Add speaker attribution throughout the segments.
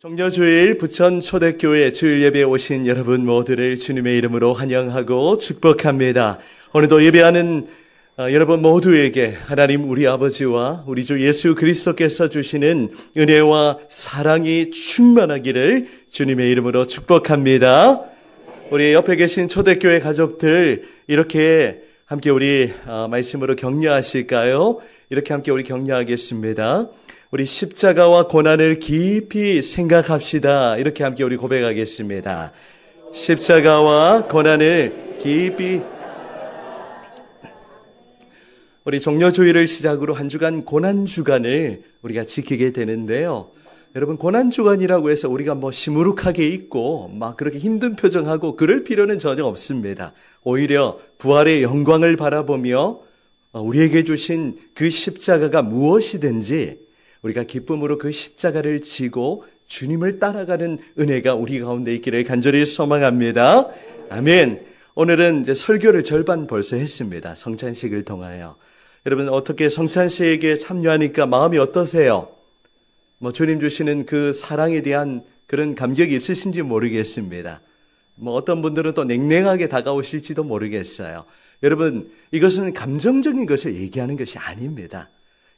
Speaker 1: 정려주일 부천 초대교회 주일 예배에 오신 여러분 모두를 주님의 이름으로 환영하고 축복합니다. 오늘도 예배하는 어, 여러분 모두에게 하나님 우리 아버지와 우리 주 예수 그리스도께서 주시는 은혜와 사랑이 충만하기를 주님의 이름으로 축복합니다. 우리 옆에 계신 초대교회 가족들 이렇게 함께 우리 어, 말씀으로 격려하실까요? 이렇게 함께 우리 격려하겠습니다. 우리 십자가와 고난을 깊이 생각합시다. 이렇게 함께 우리 고백하겠습니다. 십자가와 고난을 깊이 우리 종려주의를 시작으로 한 주간 고난 주간을 우리가 지키게 되는데요. 여러분 고난 주간이라고 해서 우리가 뭐 시무룩하게 있고 막 그렇게 힘든 표정하고 그럴 필요는 전혀 없습니다. 오히려 부활의 영광을 바라보며 어, 우리에게 주신 그 십자가가 무엇이든지 우리가 기쁨으로 그 십자가를 지고 주님을 따라가는 은혜가 우리 가운데 있기를 간절히 소망합니다. 아멘. 오늘은 이제 설교를 절반 벌써 했습니다. 성찬식을 통하여. 여러분 어떻게 성찬식에 참여하니까 마음이 어떠세요? 뭐 주님 주시는 그 사랑에 대한 그런 감격이 있으신지 모르겠습니다. 뭐 어떤 분들은 또 냉랭하게 다가오실지도 모르겠어요. 여러분 이것은 감정적인 것을 얘기하는 것이 아닙니다.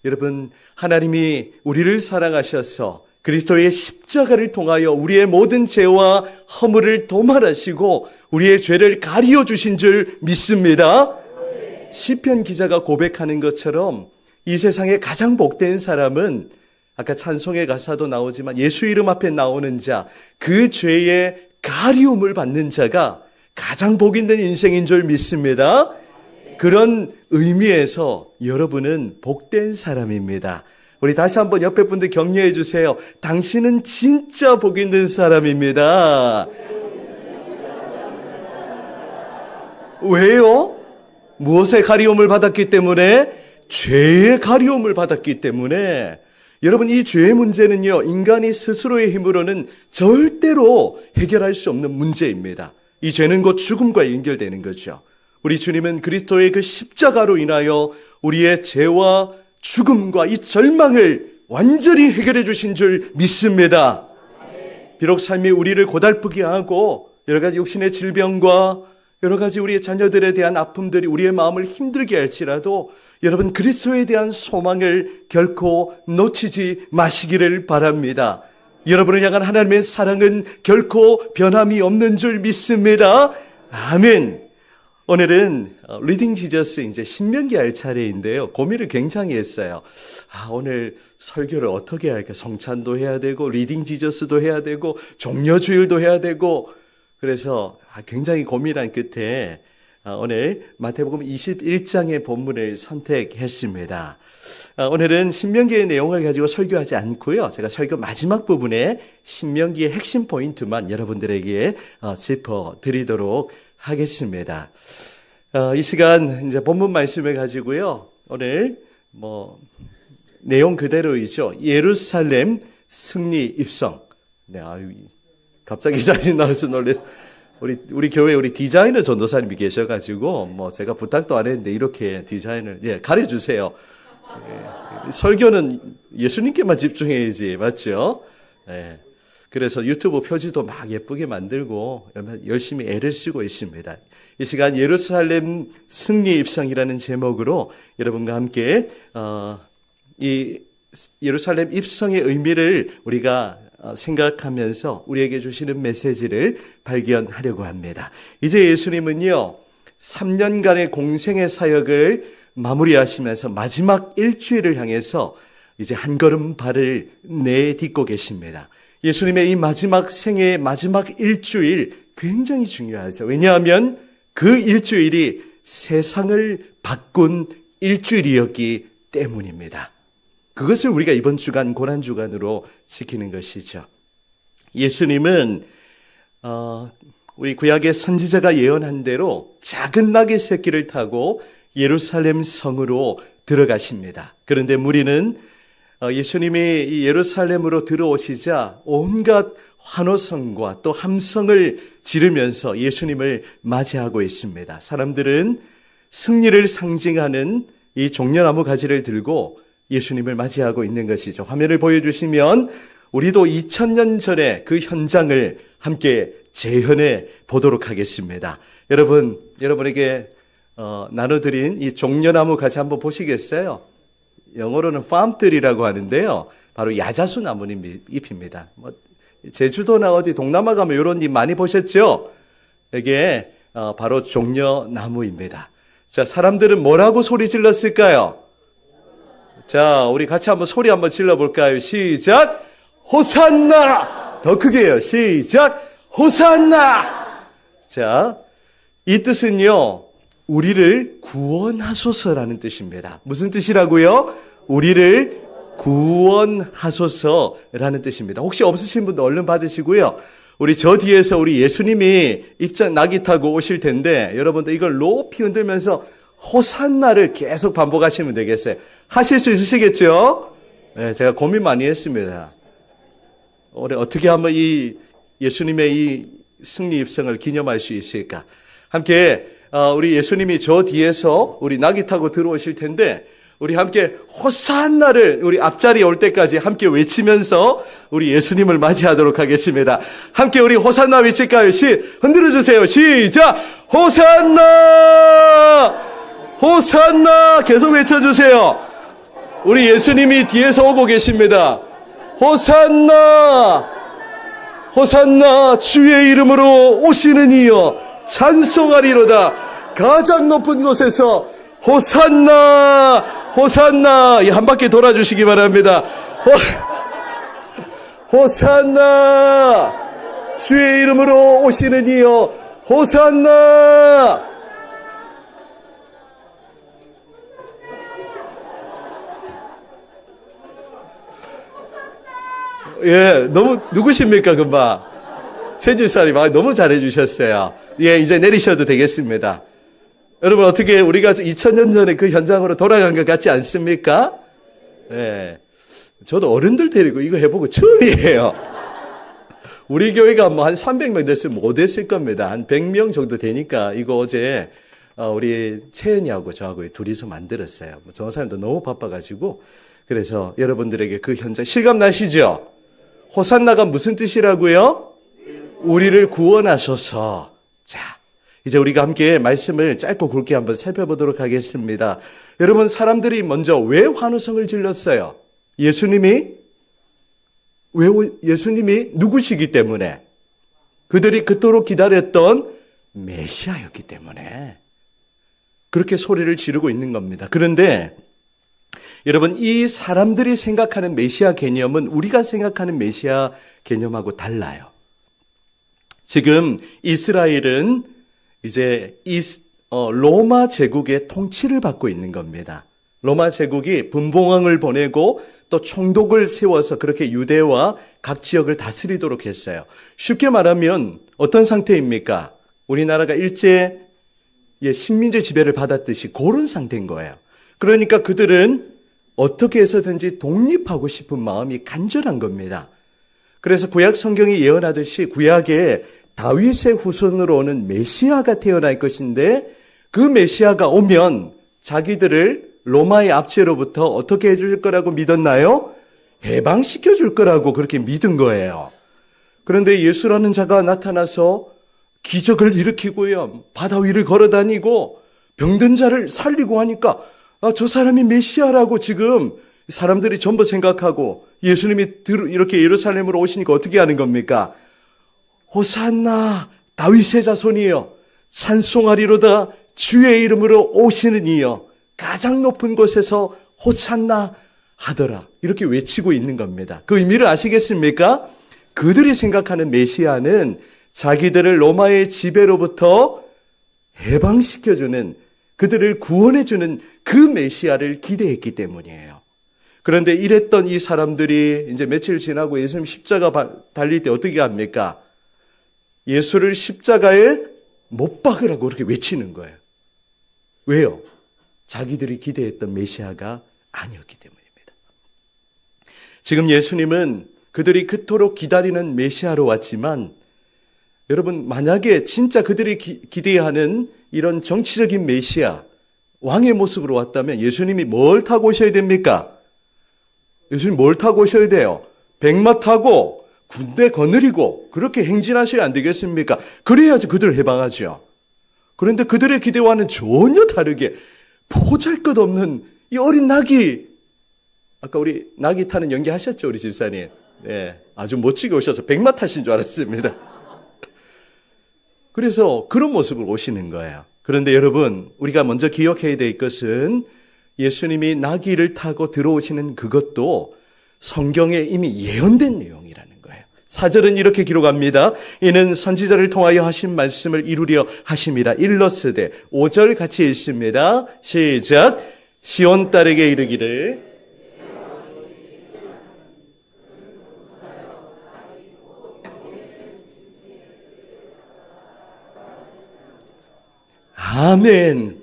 Speaker 1: 여러분, 하나님이 우리를 사랑하셔서 그리스도의 십자가를 통하여 우리의 모든 죄와 허물을 도말하시고 우리의 죄를 가리어 주신 줄 믿습니다. 시편 기자가 고백하는 것처럼 이 세상에 가장 복된 사람은 아까 찬송의 가사도 나오지만 예수 이름 앞에 나오는 자, 그 죄의 가리움을 받는 자가 가장 복 있는 인생인 줄 믿습니다. 그런 의미에서 여러분은 복된 사람입니다. 우리 다시 한번 옆에 분들 격려해 주세요. 당신은 진짜 복 있는 사람입니다. 왜요? 무엇의 가리움을 받았기 때문에? 죄의 가리움을 받았기 때문에. 여러분, 이 죄의 문제는요, 인간이 스스로의 힘으로는 절대로 해결할 수 없는 문제입니다. 이 죄는 곧 죽음과 연결되는 거죠. 우리 주님은 그리스도의 그 십자가로 인하여 우리의 죄와 죽음과 이 절망을 완전히 해결해 주신 줄 믿습니다. 비록 삶이 우리를 고달프게 하고 여러 가지 육신의 질병과 여러 가지 우리의 자녀들에 대한 아픔들이 우리의 마음을 힘들게 할지라도 여러분 그리스도에 대한 소망을 결코 놓치지 마시기를 바랍니다. 여러분을 향한 하나님의 사랑은 결코 변함이 없는 줄 믿습니다. 아멘. 오늘은 리딩 지저스 이제 신명기 할 차례인데요. 고민을 굉장히 했어요. 아, 오늘 설교를 어떻게 할까? 성찬도 해야 되고, 리딩 지저스도 해야 되고, 종려 주일도 해야 되고, 그래서 아, 굉장히 고민한 끝에 아, 오늘 마태복음 21장의 본문을 선택했습니다. 아, 오늘은 신명기의 내용을 가지고 설교하지 않고요. 제가 설교 마지막 부분에 신명기의 핵심 포인트만 여러분들에게 어, 짚어 드리도록 하겠습니다. 어, 이 시간 이제 본문 말씀을 가지고요. 오늘 뭐 내용 그대로이죠. 예루살렘 승리 입성. 네, 아유, 갑자기 자신 나와서 놀래. 우리 우리 교회 우리 디자이너 전도사님이 계셔가지고 뭐 제가 부탁도 안 했는데 이렇게 디자인을 예 가려 주세요. 예, 설교는 예수님께만 집중해야지 맞죠? 예. 그래서 유튜브 표지도 막 예쁘게 만들고 열심히 애를 쓰고 있습니다. 이 시간 예루살렘 승리 입성이라는 제목으로 여러분과 함께 어, 이 예루살렘 입성의 의미를 우리가 어, 생각하면서 우리에게 주시는 메시지를 발견하려고 합니다. 이제 예수님은요, 3년간의 공생의 사역을 마무리하시면서 마지막 일주일을 향해서 이제 한 걸음 발을 내딛고 계십니다. 예수님의 이 마지막 생애의 마지막 일주일 굉장히 중요하죠. 왜냐하면 그 일주일이 세상을 바꾼 일주일이었기 때문입니다. 그것을 우리가 이번 주간 고난 주간으로 지키는 것이죠. 예수님은 어, 우리 구약의 선지자가 예언한 대로 작은 낙의 새끼를 타고 예루살렘 성으로 들어가십니다. 그런데 무리는 어, 예수님이 예루살렘으로 들어오시자 온갖 환호성과 또 함성을 지르면서 예수님을 맞이하고 있습니다. 사람들은 승리를 상징하는 이 종려나무 가지를 들고 예수님을 맞이하고 있는 것이죠. 화면을 보여주시면 우리도 2000년 전에 그 현장을 함께 재현해 보도록 하겠습니다. 여러분, 여러분에게 어, 나눠드린 이 종려나무 같이 한번 보시겠어요? 영어로는 팜트리라고 하는데요. 바로 야자수 나무 잎입니다. 뭐 제주도나 어디 동남아 가면 이런 잎 많이 보셨죠? 이게 어, 바로 종려나무입니다. 자, 사람들은 뭐라고 소리 질렀을까요? 자, 우리 같이 한번 소리 한번 질러 볼까요? 시작. 호산나! 더 크게 요. 시작. 호산나! 자, 이 뜻은요. 우리를 구원하소서라는 뜻입니다. 무슨 뜻이라고요? 우리를 구원하소서라는 뜻입니다. 혹시 없으신 분도 얼른 받으시고요. 우리 저 뒤에서 우리 예수님이 입장 낙이 타고 오실 텐데 여러분들 이걸 높이 흔들면서 호산나를 계속 반복하시면 되겠어요. 하실 수 있으시겠죠? 네, 제가 고민 많이 했습니다. 올해 어떻게 하면 이 예수님의 이 승리 입성을 기념할 수 있을까? 함께 어, 우리 예수님이 저 뒤에서 우리 낙이 타고 들어오실 텐데 우리 함께 호산나를 우리 앞자리에 올 때까지 함께 외치면서 우리 예수님을 맞이하도록 하겠습니다. 함께 우리 호산나 외칠까요? 시 흔들어 주세요. 시작. 호산나! 호산나! 계속 외쳐 주세요. 우리 예수님이 뒤에서 오고 계십니다. 호산나! 호산나 주의 이름으로 오시는 이여 찬송하리로다. 가장 높은 곳에서 호산나 호산나. 한 바퀴 돌아주시기 바랍니다. 호, 호산나. 주의 이름으로 오시는 이여 호산나. 예, 너무 누구십니까, 금방? 최지사님, 아, 너무 잘해주셨어요. 예, 이제 내리셔도 되겠습니다. 여러분, 어떻게 우리가 2000년 전에 그 현장으로 돌아간 것 같지 않습니까? 예. 저도 어른들 데리고 이거 해보고 처음이에요. 우리 교회가 뭐 한 300명 됐으면 못 했을 겁니다. 한 100명 정도 되니까 이거 어제 어, 우리 채연이하고 저하고 둘이서 만들었어요. 뭐 전사님도 너무 바빠가지고 그래서 여러분들에게 그 현장 실감 나시죠? 호산나가 무슨 뜻이라고요? 우리를 구원하소서. 자, 이제 우리가 함께 말씀을 짧고 굵게 한번 살펴보도록 하겠습니다. 여러분, 사람들이 먼저 왜 환호성을 질렀어요? 예수님이 왜 예수님이 누구시기 때문에 그들이 그토록 기다렸던 메시아였기 때문에 그렇게 소리를 지르고 있는 겁니다. 그런데 여러분 이 사람들이 생각하는 메시아 개념은 우리가 생각하는 메시아 개념하고 달라요. 지금 이스라엘은 이제 이 어, 로마 제국의 통치를 받고 있는 겁니다. 로마 제국이 분봉왕을 보내고 또 총독을 세워서 그렇게 유대와 각 지역을 다스리도록 했어요. 쉽게 말하면 어떤 상태입니까? 우리나라가 일제 예, 식민지 지배를 받았듯이 그런 상태인 거예요. 그러니까 그들은 어떻게 해서든지 독립하고 싶은 마음이 간절한 겁니다. 그래서 구약 성경이 예언하듯이 구약에 다윗의 후손으로 오는 메시아가 태어날 것인데 그 메시아가 오면 자기들을 로마의 압제로부터 어떻게 해줄 거라고 믿었나요? 해방시켜 줄 거라고 그렇게 믿은 거예요. 그런데 예수라는 자가 나타나서 기적을 일으키고요. 바다 위를 걸어 다니고 병든 자를 살리고 하니까 아, 저 사람이 메시아라고 지금 사람들이 전부 생각하고 예수님이 이렇게 예루살렘으로 오시니까 어떻게 하는 겁니까? 호산나 다윗의 자손이여 찬송하리로다 주의 이름으로 오시는 이여 가장 높은 곳에서 호산나 하더라 이렇게 외치고 있는 겁니다. 그 의미를 아시겠습니까? 그들이 생각하는 메시아는 자기들을 로마의 지배로부터 해방시켜주는 그들을 구원해주는 그 메시아를 기대했기 때문이에요. 그런데 이랬던 이 사람들이 이제 며칠 지나고 예수님 십자가 달릴 때 어떻게 합니까? 예수를 십자가에 못 박으라고 그렇게 외치는 거예요. 왜요? 자기들이 기대했던 메시아가 아니었기 때문입니다. 지금 예수님은 그들이 그토록 기다리는 메시아로 왔지만 여러분 만약에 진짜 그들이 기, 기대하는 이런 정치적인 메시아 왕의 모습으로 왔다면 예수님이 뭘 타고 오셔야 됩니까? 예수님 뭘 타고 오셔야 돼요? 백마 타고 군대 거느리고 그렇게 행진하셔야 안 되겠습니까? 그래야지 그들을 해방하죠. 그런데 그들의 기대와는 전혀 다르게 보잘 것 없는 이 어린 낙이 아까 우리 낙이 타는 연기 하셨죠, 우리 집사님? 네. 아주 멋지게 오셔서 백마 타신 줄 알았습니다. 그래서 그런 모습을 오시는 거예요. 그런데 여러분, 우리가 먼저 기억해야 될 것은 예수님이 나귀를 타고 들어오시는 그것도 성경에 이미 예언된 거예요. 사절은 이렇게 기록합니다. 이는 선지자를 통하여 하신 말씀을 이루려 하심이라 일러스되 5절 같이 읽습니다. 시작. 시온 딸에게 이르기를 아멘.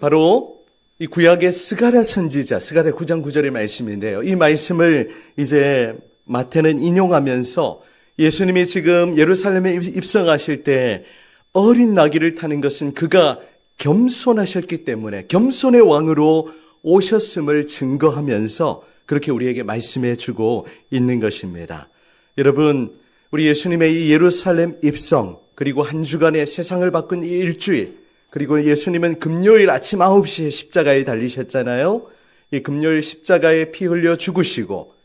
Speaker 1: 바로 이 구약의 스가랴 선지자, 스가랴 9장 9절의 말씀인데요. 이 말씀을 이제 마태는 인용하면서 예수님이 지금 예루살렘에 입성하실 때 어린 나귀를 타는 것은 그가 겸손하셨기 때문에 겸손의 왕으로 오셨음을 증거하면서 그렇게 우리에게 말씀해 주고 있는 것입니다. 여러분, 우리 예수님의 이 예루살렘 입성, 그리고 한 주간의 세상을 바꾼 이 일주일, 그리고 예수님은 금요일 아침 9시에 십자가에 달리셨잖아요. 이 금요일 십자가에 피 흘려 죽으시고,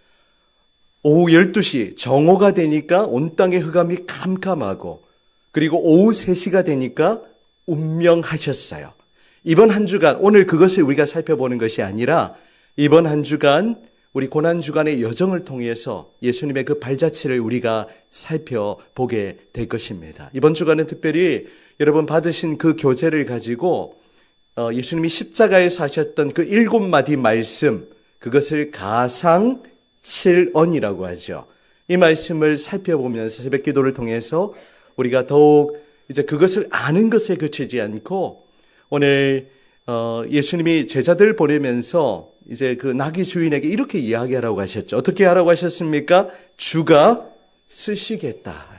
Speaker 1: 오후 12시 정오가 되니까 온 땅의 흑암이 캄캄하고, 그리고 오후 3시가 되니까 운명하셨어요. 이번 한 주간, 오늘 그것을 우리가 살펴보는 것이 아니라, 이번 한 주간 우리 고난 주간의 여정을 통해서 예수님의 그 발자취를 우리가 살펴보게 될 것입니다. 이번 주간은 특별히 여러분 받으신 그 교재를 가지고 어, 예수님이 십자가에서 하셨던 그 일곱 마디 말씀, 그것을 가상 칠언이라고 하죠. 이 말씀을 살펴보면서 새벽 기도를 통해서 우리가 더욱 이제 그것을 아는 것에 그치지 않고 오늘 어, 예수님이 제자들 보내면서 이제 그 나귀 주인에게 이렇게 이야기하라고 하셨죠. 어떻게 하라고 하셨습니까? 주가 쓰시겠다.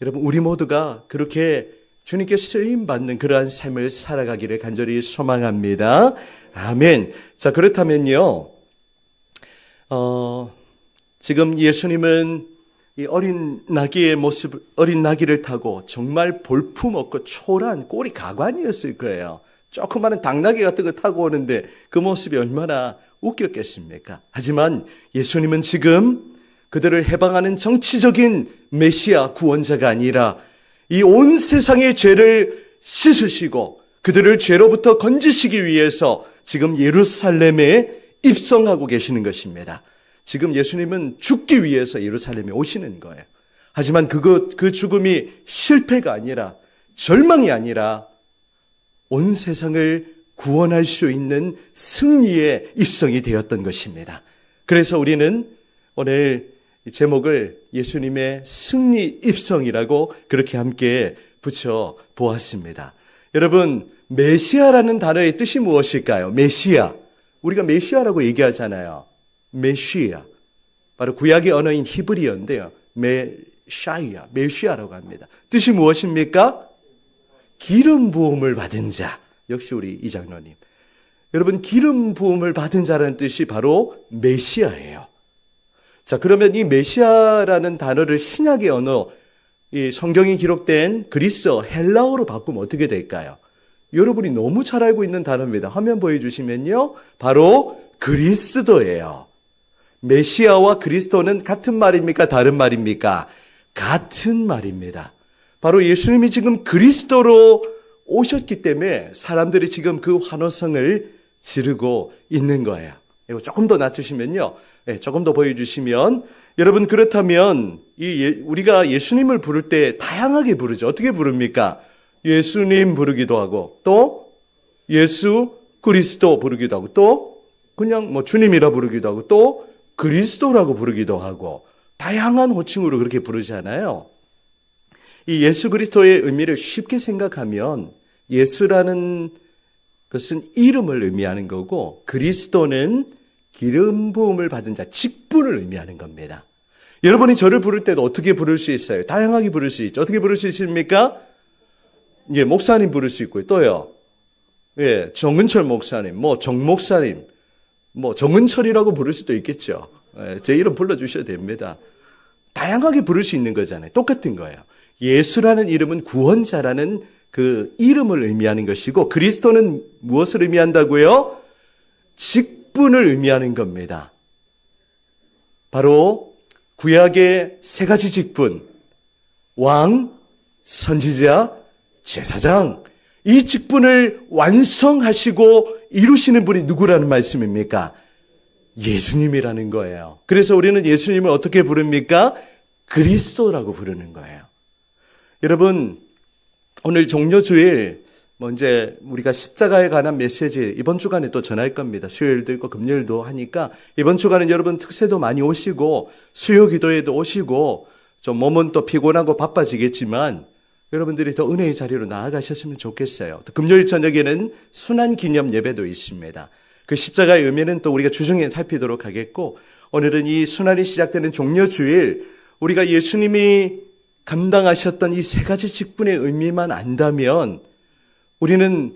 Speaker 1: 여러분, 우리 모두가 그렇게 주님께 쓰임 받는 그러한 삶을 살아가기를 간절히 소망합니다. 아멘. 자, 그렇다면요. 어, 지금 예수님은 이 어린 나귀의 모습, 어린 나귀를 타고 정말 볼품 없고 초라한 꼬리 가관이었을 거예요. 조그마한 당나귀 같은 거 타고 오는데 그 모습이 얼마나 웃겼겠습니까? 하지만 예수님은 지금 그들을 해방하는 정치적인 메시아 구원자가 아니라 이 온 세상의 죄를 씻으시고 그들을 죄로부터 건지시기 위해서 지금 예루살렘에 입성하고 계시는 것입니다. 지금 예수님은 죽기 위해서 예루살렘에 오시는 거예요. 하지만 그것, 그 죽음이 실패가 아니라 절망이 아니라 온 세상을 구원할 수 있는 승리의 입성이 되었던 것입니다. 그래서 우리는 오늘 제목을 예수님의 승리 입성이라고 그렇게 함께 붙여 보았습니다. 여러분, 메시아라는 단어의 뜻이 무엇일까요? 메시아. 우리가 메시아라고 얘기하잖아요. 메시아. 바로 구약의 언어인 히브리어인데요. 메샤이아, 메시아라고 합니다. 뜻이 무엇입니까? 기름 부음을 받은 자. 역시 우리 이장로님. 여러분, 기름 부음을 받은 자라는 뜻이 바로 메시아예요. 자, 그러면 이 메시아라는 단어를 신약의 언어, 이 성경이 기록된 그리스어, 헬라어로 바꾸면 어떻게 될까요? 여러분이 너무 잘 알고 있는 단어입니다. 화면 보여주시면요. 바로 그리스도예요. 메시아와 그리스도는 같은 말입니까? 다른 말입니까? 같은 말입니다. 바로 예수님이 지금 그리스도로 오셨기 때문에 사람들이 지금 그 환호성을 지르고 있는 거예요. 이거 조금 더 낮추시면요. 네, 조금 더 보여주시면 여러분 그렇다면 이 예, 우리가 예수님을 부를 때 다양하게 부르죠. 어떻게 부릅니까? 예수님 부르기도 하고 또 예수 그리스도 부르기도 하고 또 그냥 뭐 주님이라 부르기도 하고 또 그리스도라고 부르기도 하고 다양한 호칭으로 그렇게 부르잖아요. 이 예수 그리스도의 의미를 쉽게 생각하면 예수라는 것은 이름을 의미하는 거고 그리스도는 기름 부음을 받은 자, 직분을 의미하는 겁니다. 여러분이 저를 부를 때도 어떻게 부를 수 있어요? 다양하게 부를 수 있죠. 어떻게 부를 수 있습니까? 예, 목사님 부를 수 있고요. 또요. 예, 정은철 목사님, 뭐 정 목사님, 뭐 정은철이라고 부를 수도 있겠죠. 예, 제 이름 불러 주셔도 됩니다. 다양하게 부를 수 있는 거잖아요. 똑같은 거예요. 예수라는 이름은 구원자라는 그 이름을 의미하는 것이고 그리스도는 무엇을 의미한다고요? 직분을 의미하는 겁니다. 바로 구약의 세 가지 직분. 왕, 선지자, 제사장. 이 직분을 완성하시고 이루시는 분이 누구라는 말씀입니까? 예수님이라는 거예요. 그래서 우리는 예수님을 어떻게 부릅니까? 그리스도라고 부르는 거예요. 여러분, 오늘 종료 주일, 뭐 이제 우리가 십자가에 관한 메시지 이번 주간에 또 전할 겁니다. 수요일도 있고 금요일도 하니까 이번 주간은 여러분 특세도 많이 오시고 수요 기도에도 오시고 좀 몸은 또 피곤하고 바빠지겠지만 여러분들이 더 은혜의 자리로 나아가셨으면 좋겠어요. 또 금요일 저녁에는 순환 기념 예배도 있습니다. 그 십자가의 의미는 또 우리가 주중에 살피도록 하겠고 오늘은 이 순환이 시작되는 종료주일 우리가 예수님이 감당하셨던 이 세 가지 직분의 의미만 안다면 우리는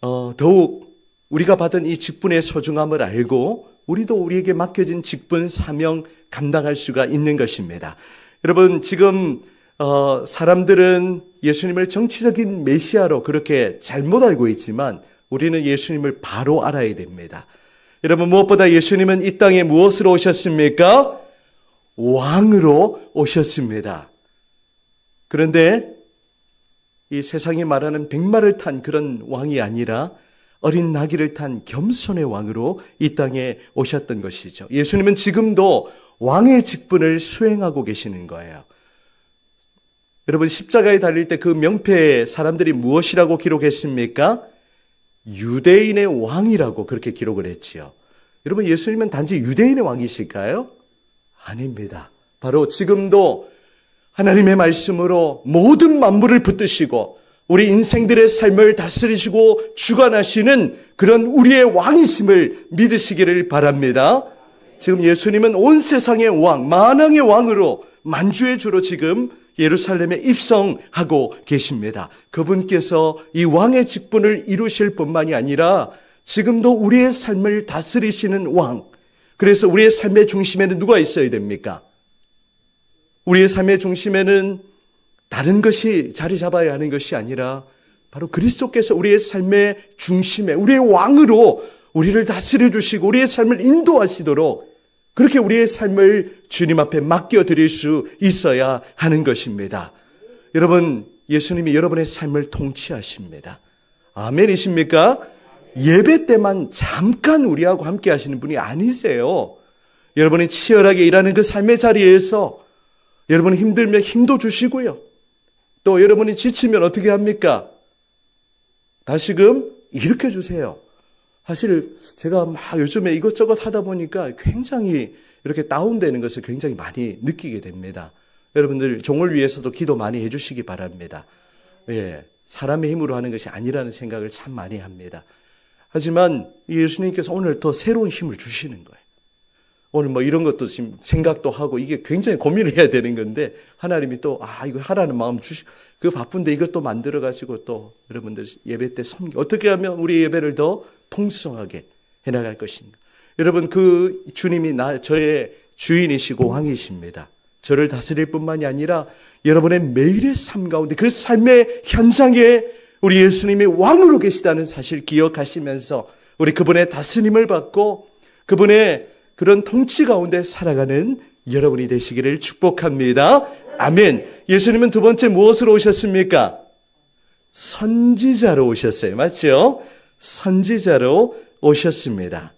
Speaker 1: 어, 더욱 우리가 받은 이 직분의 소중함을 알고 우리도 우리에게 맡겨진 직분 사명 감당할 수가 있는 것입니다. 여러분 지금 어, 사람들은 예수님을 정치적인 메시아로 그렇게 잘못 알고 있지만 우리는 예수님을 바로 알아야 됩니다. 여러분 무엇보다 예수님은 이 땅에 무엇으로 오셨습니까? 왕으로 오셨습니다. 그런데 이 세상이 말하는 백마를 탄 그런 왕이 아니라 어린 나귀를 탄 겸손의 왕으로 이 땅에 오셨던 것이죠. 예수님은 지금도 왕의 직분을 수행하고 계시는 거예요. 여러분 십자가에 달릴 때 그 명패에 사람들이 무엇이라고 기록했습니까? 유대인의 왕이라고 그렇게 기록을 했지요. 여러분 예수님은 단지 유대인의 왕이실까요? 아닙니다. 바로 지금도 하나님의 말씀으로 모든 만물을 붙드시고 우리 인생들의 삶을 다스리시고 주관하시는 그런 우리의 왕이심을 믿으시기를 바랍니다. 지금 예수님은 온 세상의 왕, 만왕의 왕으로 만주의 주로 지금 예루살렘에 입성하고 계십니다. 그분께서 이 왕의 직분을 이루실 뿐만이 아니라 지금도 우리의 삶을 다스리시는 왕. 그래서 우리의 삶의 중심에는 누가 있어야 됩니까? 우리의 삶의 중심에는 다른 것이 자리 잡아야 하는 것이 아니라 바로 그리스도께서 우리의 삶의 중심에 우리의 왕으로 우리를 다스려 주시고 우리의 삶을 인도하시도록 그렇게 우리의 삶을 주님 앞에 맡겨 드릴 수 있어야 하는 것입니다. 여러분, 예수님이 여러분의 삶을 통치하십니다. 아멘이십니까? 예배 때만 잠깐 우리하고 함께 하시는 분이 아니세요. 여러분이 치열하게 일하는 그 삶의 자리에서 여러분이 힘들면 힘도 주시고요. 또 여러분이 지치면 어떻게 합니까? 다시금 일으켜 주세요. 사실 제가 막 요즘에 이것저것 하다 보니까 굉장히 이렇게 다운되는 것을 굉장히 많이 느끼게 됩니다. 여러분들 종을 위해서도 기도 많이 해주시기 바랍니다. 예, 사람의 힘으로 하는 것이 아니라는 생각을 참 많이 합니다. 하지만 예수님께서 오늘 더 새로운 힘을 주시는 거예요. 오늘 뭐 이런 것도 지금 생각도 하고 이게 굉장히 고민을 해야 되는 건데 하나님이 또 아 이거 하라는 마음 주시 그 바쁜데 이것도 만들어 가지고 또 여러분들 예배 때 섬기 어떻게 하면 우리 예배를 더 풍성하게 해 나갈 것인가 여러분 그 주님이 나 저의 주인이시고 왕이십니다 저를 다스릴 뿐만이 아니라 여러분의 매일의 삶 가운데 그 삶의 현장에 우리 예수님이 왕으로 계시다는 사실 기억하시면서 우리 그분의 다스림을 받고 그분의 그런 통치 가운데 살아가는 여러분이 되시기를 축복합니다. 아멘. 예수님은 두 번째 무엇으로 오셨습니까? 선지자로 오셨어요. 맞죠? 선지자로 오셨습니다.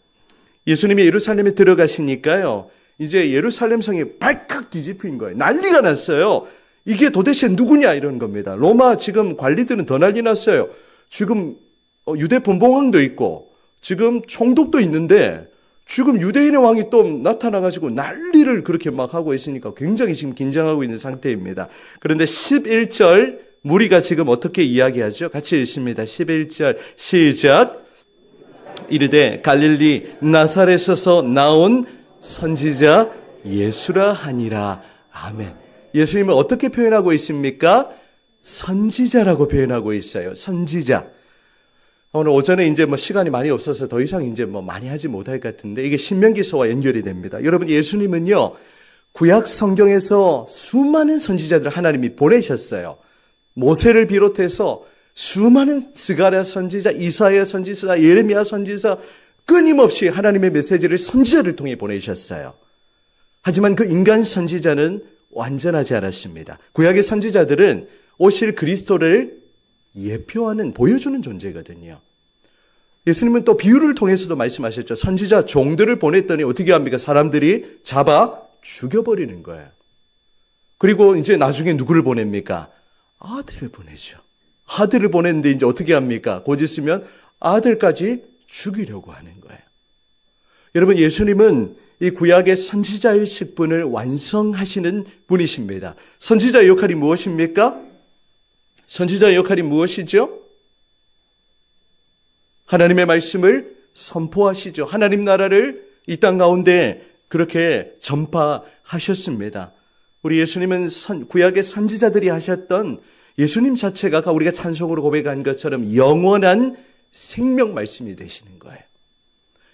Speaker 1: 예수님이 예루살렘에 들어가시니까요. 이제 예루살렘 성이 발칵 뒤집힌 거예요. 난리가 났어요. 이게 도대체 누구냐 이런 겁니다. 로마 지금 관리들은 더 난리 났어요. 지금 어, 유대 분봉왕도 있고 지금 총독도 있는데 지금 유대인의 왕이 또 나타나가지고 난리를 그렇게 막 하고 있으니까 굉장히 지금 긴장하고 있는 상태입니다. 그런데 11절 무리가 지금 어떻게 이야기하죠? 같이 읽습니다. 11절 시작. 이르되 갈릴리 나사렛에서 나온 선지자 예수라 하니라. 아멘. 예수님을 어떻게 표현하고 있습니까? 선지자라고 표현하고 있어요. 선지자. 오늘 오전에 이제 뭐 시간이 많이 없어서 더 이상 이제 뭐 많이 하지 못할 것 같은데 이게 신명기서와 연결이 됩니다. 여러분 예수님은요 구약 성경에서 수많은 선지자들 하나님이 보내셨어요. 모세를 비롯해서 수많은 스가랴 선지자, 이사야 선지자, 예레미야 선지자 끊임없이 하나님의 메시지를 선지자를 통해 보내셨어요. 하지만 그 인간 선지자는 완전하지 않았습니다. 구약의 선지자들은 오실 그리스도를 예표하는 보여주는 존재거든요. 예수님은 또 비유를 통해서도 말씀하셨죠. 선지자 종들을 보냈더니 어떻게 합니까? 사람들이 잡아 죽여버리는 거예요. 그리고 이제 나중에 누구를 보냅니까? 아들을 보내죠. 아들을 보냈는데 이제 어떻게 합니까? 곧 있으면 아들까지 죽이려고 하는 거예요. 여러분, 예수님은 이 구약의 선지자의 직분을 완성하시는 분이십니다. 선지자의 역할이 무엇입니까? 선지자의 역할이 무엇이죠? 하나님의 말씀을 선포하시죠. 하나님 나라를 이 땅 가운데 그렇게 전파하셨습니다. 우리 예수님은 선, 구약의 선지자들이 하셨던 예수님 자체가 아까 우리가 찬송으로 고백한 것처럼 영원한 생명 말씀이 되시는 거예요.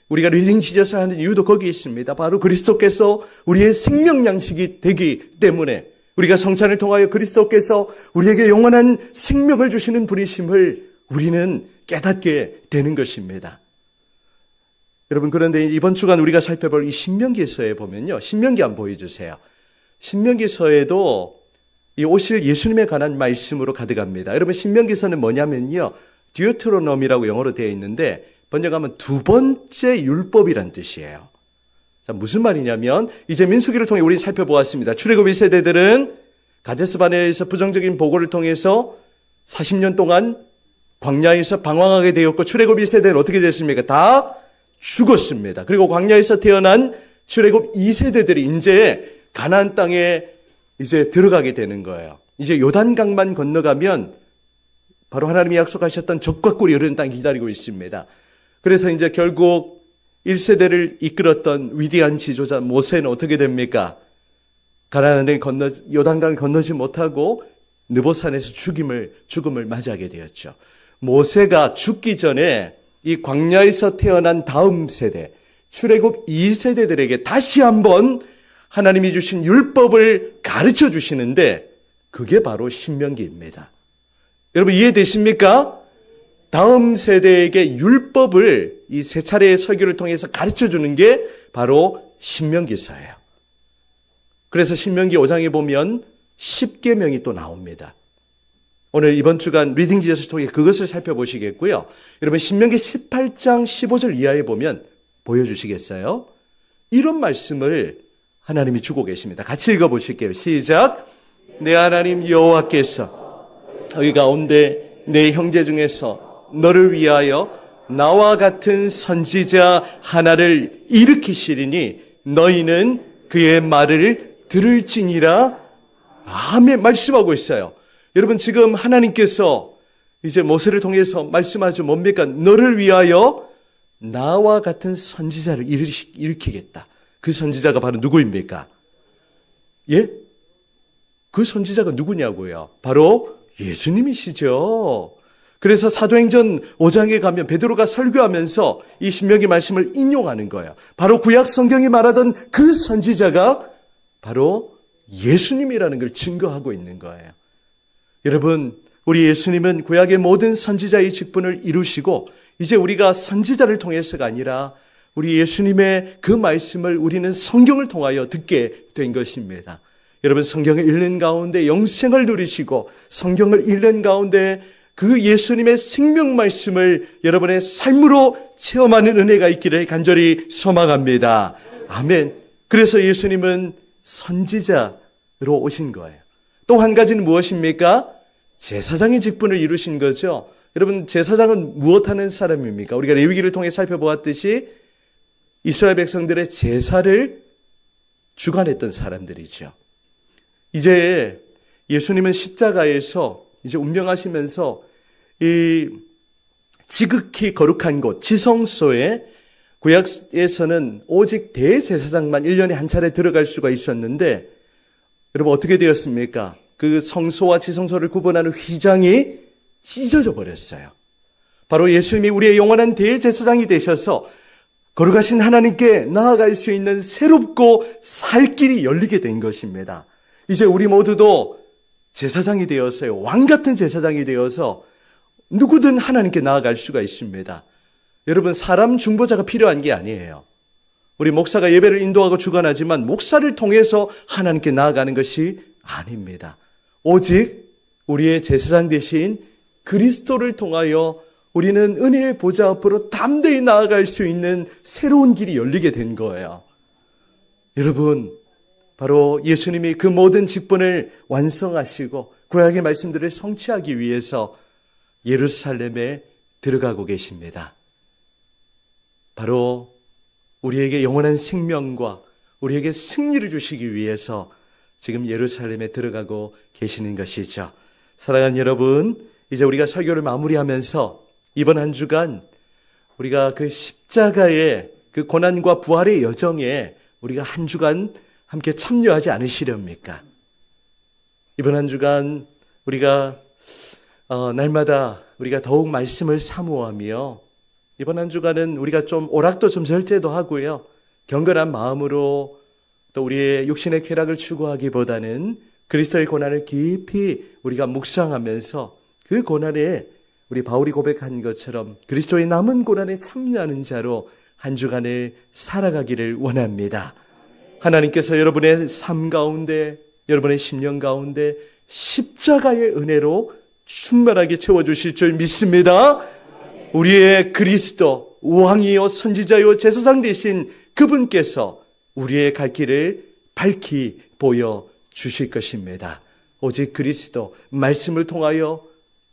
Speaker 1: 우리가 리딩 지저스 하는 이유도 거기에 있습니다. 바로 그리스도께서 우리의 생명 양식이 되기 때문에 우리가 성찬을 통하여 그리스도께서 우리에게 영원한 생명을 주시는 분이심을 우리는 깨닫게 되는 것입니다. 여러분 그런데 이번 주간 우리가 살펴볼 이 신명기서에 보면요. 신명기 한번 보여주세요. 신명기서에도 이 오실 예수님에 관한 말씀으로 가득합니다. 여러분 신명기서는 뭐냐면요. 디오트로놈이라고 영어로 되어 있는데 번역하면 두 번째 율법이란 뜻이에요. 자, 무슨 말이냐면 이제 민수기를 통해 우리 살펴보았습니다. 출애굽 1세대들은 가데스 바네에서 부정적인 보고를 통해서 40년 동안 광야에서 방황하게 되었고 출애굽 1세대는 어떻게 됐습니까? 다 죽었습니다. 그리고 광야에서 태어난 출애굽 2세대들이 이제 가나안 땅에 이제 들어가게 되는 거예요. 이제 요단강만 건너가면 바로 하나님이 약속하셨던 적과 꿀이 흐르는 땅 기다리고 있습니다. 그래서 이제 결국 1세대를 이끌었던 위대한 지도자 모세는 어떻게 됩니까? 가나안을 건너 요단강을 건너지 못하고 느보산에서 죽임을 죽음을 맞이하게 되었죠. 모세가 죽기 전에 이 광야에서 태어난 다음 세대 출애굽 2세대들에게 다시 한번 하나님이 주신 율법을 가르쳐 주시는데 그게 바로 신명기입니다. 여러분 이해되십니까? 다음 세대에게 율법을 이 세 차례의 설교를 통해서 가르쳐 주는 게 바로 신명기서예요. 그래서 신명기 5장에 보면 10계명이 또 나옵니다. 오늘 이번 주간 리딩 지저스 통해 그것을 살펴보시겠고요. 여러분 신명기 18장 15절 이하에 보면 보여주시겠어요? 이런 말씀을 하나님이 주고 계십니다. 같이 읽어보실게요. 시작. 내 하나님 여호와께서 너희 가운데 내 형제 중에서 너를 위하여 나와 같은 선지자 하나를 일으키시리니 너희는 그의 말을 들을지니라 아멘 말씀하고 있어요. 여러분 지금 하나님께서 이제 모세를 통해서 말씀하죠 뭡니까? 너를 위하여 나와 같은 선지자를 일으키겠다. 그 선지자가 바로 누구입니까? 예? 그 선지자가 누구냐고요? 바로 예수님이시죠. 그래서 사도행전 5장에 가면 베드로가 설교하면서 이 신명기 말씀을 인용하는 거예요. 바로 구약 성경이 말하던 그 선지자가 바로 예수님이라는 걸 증거하고 있는 거예요. 여러분, 우리 예수님은 구약의 모든 선지자의 직분을 이루시고 이제 우리가 선지자를 통해서가 아니라 우리 예수님의 그 말씀을 우리는 성경을 통하여 듣게 된 것입니다. 여러분 성경을 읽는 가운데 영생을 누리시고 성경을 읽는 가운데 그 예수님의 생명 말씀을 여러분의 삶으로 체험하는 은혜가 있기를 간절히 소망합니다. 아멘. 그래서 예수님은 선지자로 오신 거예요. 또 한 가지는 무엇입니까? 제사장의 직분을 이루신 거죠. 여러분 제사장은 무엇하는 사람입니까? 우리가 레위기를 통해 살펴보았듯이 이스라엘 백성들의 제사를 주관했던 사람들이죠. 이제 예수님은 십자가에서 이제 운명하시면서 이 지극히 거룩한 곳, 지성소에 구약에서는 오직 대제사장만 1년에 한 차례 들어갈 수가 있었는데 여러분 어떻게 되었습니까? 그 성소와 지성소를 구분하는 휘장이 찢어져 버렸어요. 바로 예수님이 우리의 영원한 대제사장이 되셔서 걸어가신 하나님께 나아갈 수 있는 새롭고 살 길이 열리게 된 것입니다. 이제 우리 모두도 제사장이 되었어요. 왕 같은 제사장이 되어서 누구든 하나님께 나아갈 수가 있습니다. 여러분, 사람 중보자가 필요한 게 아니에요. 우리 목사가 예배를 인도하고 주관하지만 목사를 통해서 하나님께 나아가는 것이 아닙니다. 오직 우리의 제사장 대신 그리스도를 통하여 우리는 은혜의 보좌 앞으로 담대히 나아갈 수 있는 새로운 길이 열리게 된 거예요. 여러분, 바로 예수님이 그 모든 직분을 완성하시고 구약의 말씀들을 성취하기 위해서 예루살렘에 들어가고 계십니다. 바로 우리에게 영원한 생명과 우리에게 승리를 주시기 위해서 지금 예루살렘에 들어가고 계시는 것이죠. 사랑하는 여러분, 이제 우리가 설교를 마무리하면서 이번 한 주간 우리가 그 십자가의 그 고난과 부활의 여정에 우리가 한 주간 함께 참여하지 않으시렵니까? 이번 한 주간 우리가 어, 날마다 우리가 더욱 말씀을 사모하며 이번 한 주간은 우리가 좀 오락도 좀 절제도 하고요. 경건한 마음으로 또 우리의 육신의 쾌락을 추구하기보다는 그리스도의 고난을 깊이 우리가 묵상하면서 그 고난에 우리 바울이 고백한 것처럼 그리스도의 남은 고난에 참여하는 자로 한 주간을 살아가기를 원합니다. 하나님께서 여러분의 삶 가운데, 여러분의 심령 가운데 십자가의 은혜로 충만하게 채워주실 줄 믿습니다. 우리의 그리스도, 왕이요, 선지자요, 제사장 되신 그분께서 우리의 갈 길을 밝히 보여 주실 것입니다. 오직 그리스도, 말씀을 통하여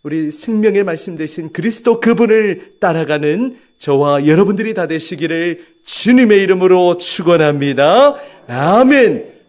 Speaker 1: 우리 생명의 말씀 되신 그리스도 그분을 따라가는 저와 여러분들이 다 되시기를 주님의 이름으로 축원합니다. 아멘.